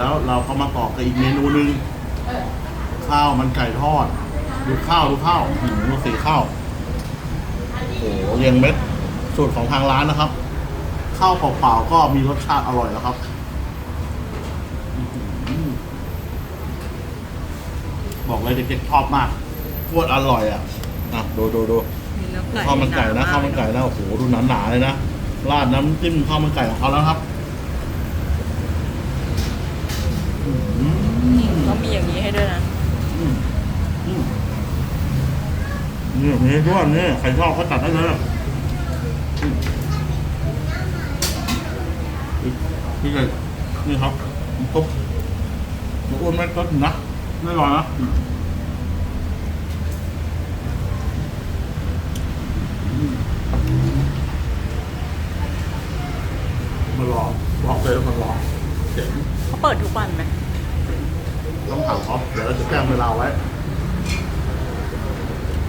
แล้วเราก็มาต่อกับอีกเมนูหนึ่งข้าวมันไก่ทอด ดูข้าวดูข้าวหืมดูสีข้าวโอ้โหเรียงเม็ดสูตรของทางร้านนะครับข้าวเปล่าๆก็มีรสชาติอร่อยแล้วครับอื้อหือบอกเลยเด็กๆชอบมากโคตรอร่อยอะอะดูดูดูมีเนื้อไก่ข้าวมันไก่นะหข้าวมันไก่นะโอ้โหดูหนาๆเลยนะราดน้ำจิ้มข้าวมันไก่ของเขาแล้วครับอื้อหือ เขามีอย่างนี้ให้ ด้วยนะอืมอืมนี่นี่ด้วยนี่ใครชอบก็ตัดได้เลยอืมนี่เลยนี่ครับตุ๊บตุ๊บอ้วนไม่ต้นนะไม่ร้อนนะอืมมันร้อนบอกเลยว่ามันร้อนเจ๋งเขาเปิดทุกวันไหม ต้องถามเขาเดี๋ยวเราจะแจ้งเวลาไว้